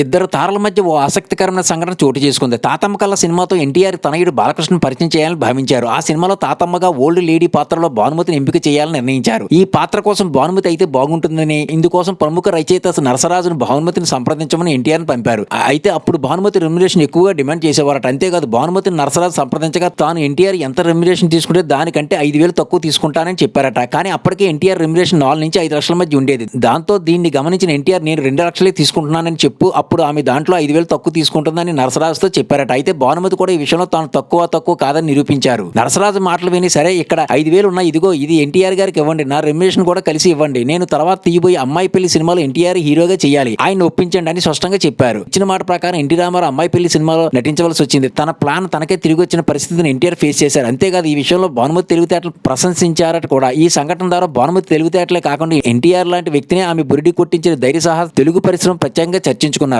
ఇద్దరు తారల మధ్య ఓ ఆసక్తికరమైన సంఘటన చోటు చేసుకుంది. తాతమ్మ కళ్ళ సినిమాతో ఎన్టీఆర్ తనయుడు బాలకృష్ణ పరిచయం చేయాలని భావించారు. ఆ సినిమాలో తాతమ్మగా ఓల్డ్ లేడీ పాత్రలో భానుమతిని ఎంపిక చేయాలని నిర్ణయించారు. ఈ పాత్ర కోసం భానుమతి అయితే బాగుంటుందని ఇందుకోసం ప్రముఖ రచయిత నరసరాజును భానుమతిని సంప్రదించమని ఎన్టీఆర్ పంపారు. అయితే అప్పుడు భానుమతి రెమ్యులేషన్ ఎక్కువగా డిమాండ్ చేసేవారట. అంతేకాదు భానుమతిని నరసరాజు సంప్రదించగా తాను ఎన్టీఆర్ ఎంత రెమ్యులేషన్ తీసుకుంటే దానికంటే ఐదు వేలు తక్కువ తీసుకుంటానని చెప్పారట. కానీ అప్పటికే ఎన్టీఆర్ రెమ్యులేషన్ నాలుగు నుంచి ఐదు లక్షల మధ్య ఉండేది. దాంతో దీన్ని గమనించిన ఎన్టీఆర్ నేను రెండు లక్షలే తీసుకుంటున్నానని చెప్పు అప్పుడు ఆమె దాంట్లో ఐదు వేలు తక్కువ తీసుకుంటుందని నరసరాజుతో చెప్పారట. అయితే భానుమతి కూడా ఈ విషయంలో తాను తక్కువ తక్కువ కాదని నిరూపించారు. నరసరాజు మాటలు విని సరే ఇక్కడ ఐదు వేలు ఉన్నాయి ఇదిగో ఇది ఎన్టీఆర్ గారికి ఇవ్వండి. నా రెమ్యులేషన్ కూడా కలిసి ఇవ్వండి. నేను తర్వాత తీయబోయే అమ్మాయి పెళ్ళి సినిమాలో ఎన్టీఆర్ హీరోగా చేయాలి. ఆయన ఒప్పించండి అని స్పష్టంగా చెప్పారు. ఇచ్చిన మాట ప్రకారం ఎన్టీ రామారావు అమ్మాయి పెళ్ళి సినిమాలో నటించవలసి వచ్చింది. తన ప్లాన్ తనకే తిరిగి వచ్చిన పరిస్థితిని ఎన్టీఆర్ ఫేస్ చేశారు. అంతేకాదు ఈ విషయంలో భానుమతి తెలివితేటలు ప్రశంసించారట కూడా. ఈ సంఘటన ద్వారా భానుమతి తెలివితేటలే కాకుండా ఎన్టీఆర్ లాంటి వ్యక్తిని ఆమె బురిడి కొట్టించిన ధైర్య సహా తెలుగు పరిశ్రమ ప్రత్యేకంగా చర్చించుకున్నారు.